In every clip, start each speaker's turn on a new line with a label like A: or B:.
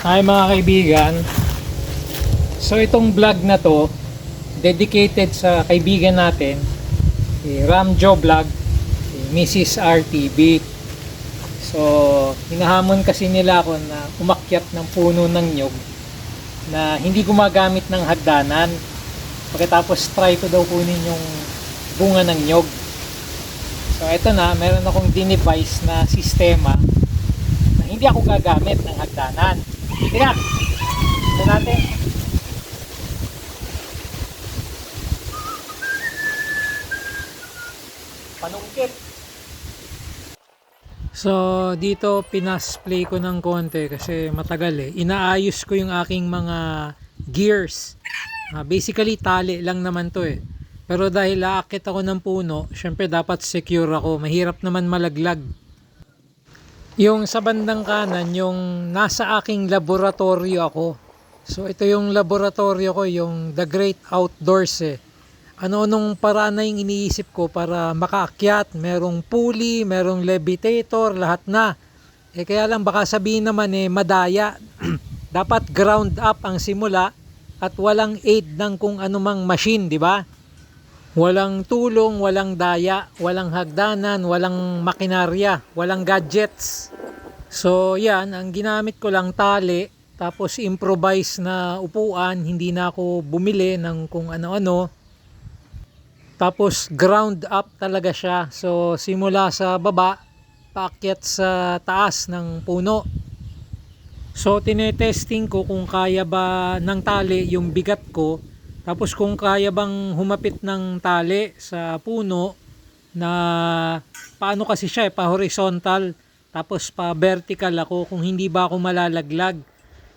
A: Hi mga kaibigan. So itong vlog na to dedicated sa kaibigan natin, si Ramjo Vlog, si Mrs. RTB. So hinahamon kasi nila ako na umakyat ng puno ng nyog na hindi gumagamit ng hagdanan. Pagkatapos try ko daw kunin yung bunga ng nyog. So ito na, meron akong dinevise na sistema na hindi ako gagamit ng hagdanan. Tira! Ito natin. Panungkit. So, dito pinasplay ko ng konti kasi matagal eh. Inaayos ko yung aking mga gears. Ah, basically, tali lang naman to eh. Pero dahil aakit ako ng puno, syempre dapat secure ako. Mahirap naman malaglag. Yung sa bandang kanan, yung nasa aking laboratorio ako. So ito yung laboratorio ko, yung The Great Outdoors eh. Ano-anong paraan na yung iniisip ko para makaakyat, merong pulley, merong levitator, lahat na. Eh kaya lang baka sabihin naman eh madaya. Dapat ground up ang simula at walang aid ng kung anumang machine, di ba? Walang tulong, walang daya, walang hagdanan, walang makinarya, walang gadgets. So yan, ang ginamit ko lang tali, tapos improvise na upuan, hindi na ako bumili ng kung ano-ano. Tapos ground up talaga siya. So simula sa baba, paakyat sa taas ng puno. So tinetesting ko kung kaya ba ng tali yung bigat ko tapos kung kaya bang humapit ng tali sa puno na paano kasi siya eh, pa horizontal tapos pa vertical ako kung hindi ba ako malalaglag.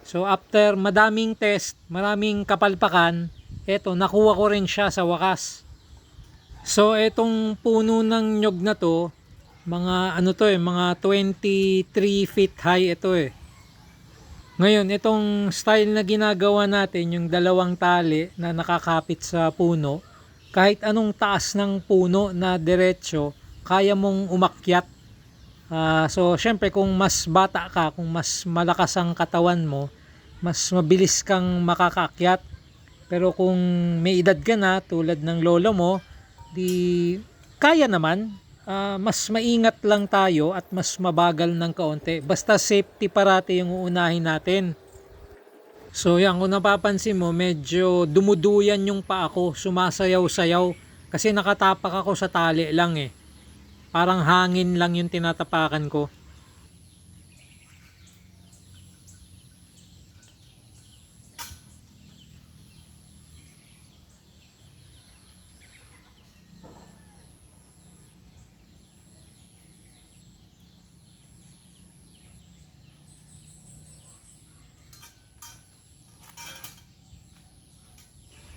A: So after madaming test, maraming kapalpakan, eto nakuha ko rin siya sa wakas. So etong puno ng nyog na to, mga ano to eh, mga 23 feet high ito eh. Ngayon, itong style na ginagawa natin, yung dalawang tali na nakakapit sa puno, kahit anong taas ng puno na diretsyo, kaya mong umakyat. Ah, so, syempre, kung mas bata ka, kung mas malakas ang katawan mo, mas mabilis kang makakaakyat. Pero kung may edad ka na, tulad ng lolo mo, di kaya naman, Ah, mas maingat lang tayo at mas mabagal ng kaunti. Basta safety parati yung uunahin natin. So yan, kung napapansin mo, medyo dumuduyan yung paa ko, sumasayaw-sayaw. Kasi nakatapak ako sa tali lang eh. Parang hangin lang yung tinatapakan ko.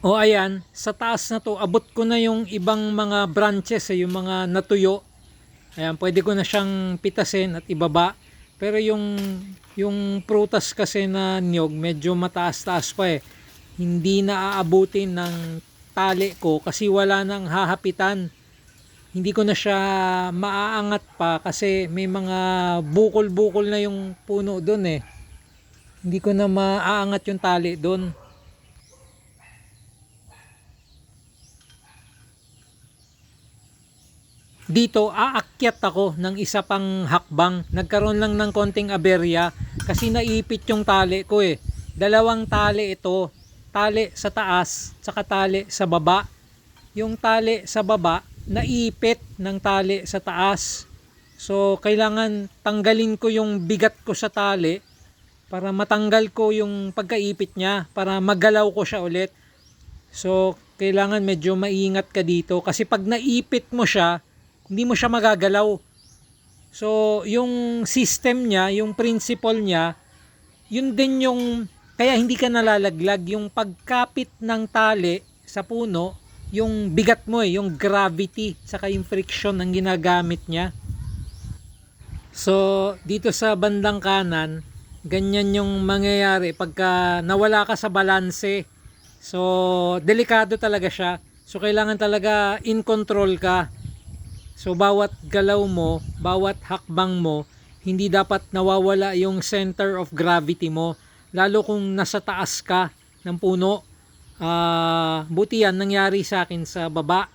A: O ayan, sa taas na to, abot ko na yung ibang mga branches, eh, yung mga natuyo. Ayan, pwede ko na siyang pitasin at ibaba. Pero yung, yung prutas kasi na niyog, medyo mataas-taas pa eh. Hindi na aabutin ng tali ko kasi wala nang hahapitan. Hindi ko na siya maaangat pa kasi may mga bukol-bukol na yung puno doon eh. Hindi ko na maaangat yung tali doon. Dito aakyat ako ng isa pang hakbang. Nagkaroon lang ng konting aberya kasi naipit yung tali ko eh. Dalawang tali ito. Tali sa taas, saka tali sa baba. Yung tali sa baba, naipit ng tali sa taas. So, kailangan tanggalin ko yung bigat ko sa tali para matanggal ko yung pagkaipit niya, para magalaw ko siya ulit. So, kailangan medyo maingat ka dito kasi pag naipit mo siya, hindi mo siya magagalaw. So, yung system niya, yung principle niya, yun din yung, kaya hindi ka nalalaglag, yung pagkapit ng tali sa puno, yung bigat mo eh, yung gravity, saka yung friction ang ginagamit niya. So, dito sa bandang kanan, ganyan yung mangyayari pagka nawala ka sa balanse. So, delikado talaga siya. So, kailangan talaga in control ka. So bawat galaw mo, bawat hakbang mo, hindi dapat nawawala yung center of gravity mo. lalo kung nasa taas ka ng puno. Ah, buti yan nangyari sa akin sa baba.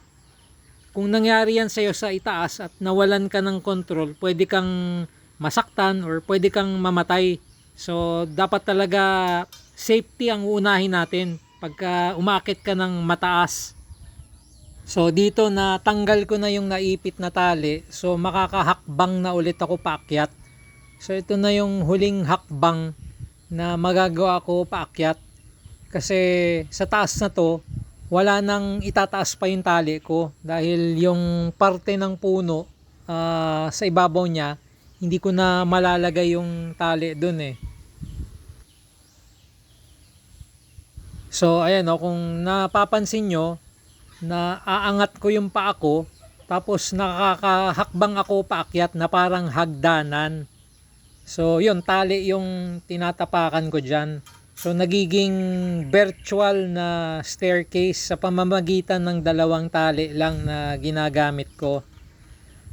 A: Kung nangyari yan sa'yo sa itaas at nawalan ka ng control, pwede kang masaktan or pwede kang mamatay. So, dapat talaga safety ang uunahin natin pagka umakit ka ng mataas. So, dito na tanggal ko na yung naipit na tali. So, makakahakbang na ulit ako paakyat. So, ito na yung huling hakbang na magagawa ko paakyat. Kasi sa taas na to, wala nang itataas pa yung tali ko dahil yung parte ng puno ah, sa ibabaw niya hindi ko na malalagay yung tali dun eh. So ayan o, kung napapansin nyo na aangat ko yung paa ko tapos nakakahakbang ako paakyat na parang hagdanan. So yun, tali yung tinatapakan ko dyan. So nagiging virtual na staircase sa pamamagitan ng dalawang tali lang na ginagamit ko.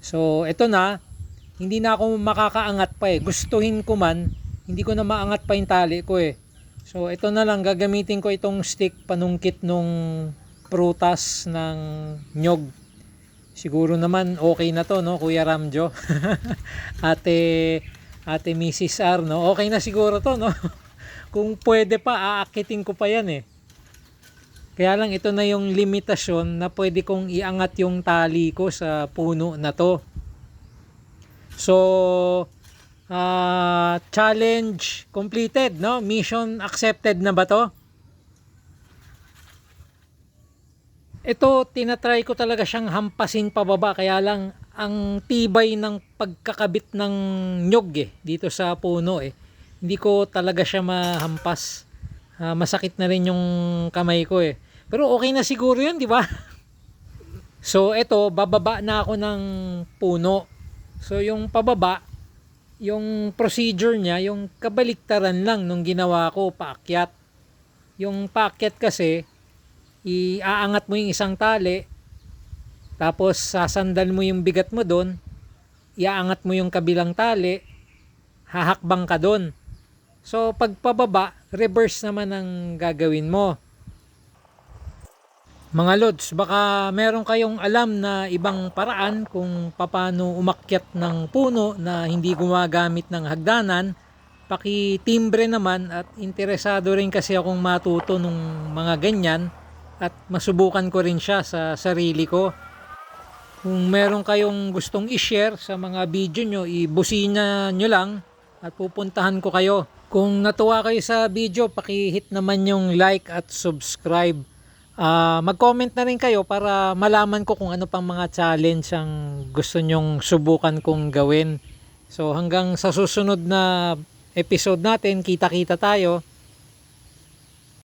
A: So ito na, hindi na ako makakaangat pa eh. Gustuhin ko man, hindi ko na maangat pa yung tali ko eh. So ito na lang, gagamitin ko itong stick panungkit nung prutas ng nyog. Siguro naman okay na to no, Kuya Ramjo. ate Ate Mrs. R no. Okay na siguro to no. Kung pwede pa aakitin ko pa yan eh. Kaya lang ito na yung limitasyon na pwede kong iangat yung tali ko sa puno na to. So, ah, challenge completed, no? Mission accepted na ba to? Ito, tinatry ko talaga siyang hampasin pababa kaya lang ang tibay ng pagkakabit ng nyog eh, dito sa puno eh. Hindi ko talaga siya mahampas. Ah, masakit na rin yung kamay ko eh. Pero okay na siguro yun, di ba? So, ito, bababa na ako ng puno. So, yung pababa, yung procedure niya, yung kabaliktaran lang nung ginawa ko, paakyat. Yung paakyat kasi, iaangat mo yung isang tali, tapos sasandal mo yung bigat mo doon, iaangat mo yung kabilang tali, hahakbang ka doon. So, pagpababa, reverse naman ang gagawin mo. Mga Lods, baka meron kayong alam na ibang paraan kung paano umakyat ng puno na hindi gumagamit ng hagdanan. Paki-timbre naman at interesado rin kasi akong matuto nung mga ganyan at masubukan ko rin siya sa sarili ko. Kung meron kayong gustong i-share sa mga video nyo, ibusina nyo lang at pupuntahan ko kayo. Kung natuwa kayo sa video, paki-hit naman yung like at subscribe. Ah, mag-comment na rin kayo para malaman ko kung ano pang mga challenge ang gusto nyong subukan kong gawin. So hanggang sa susunod na episode natin, kita-kita tayo.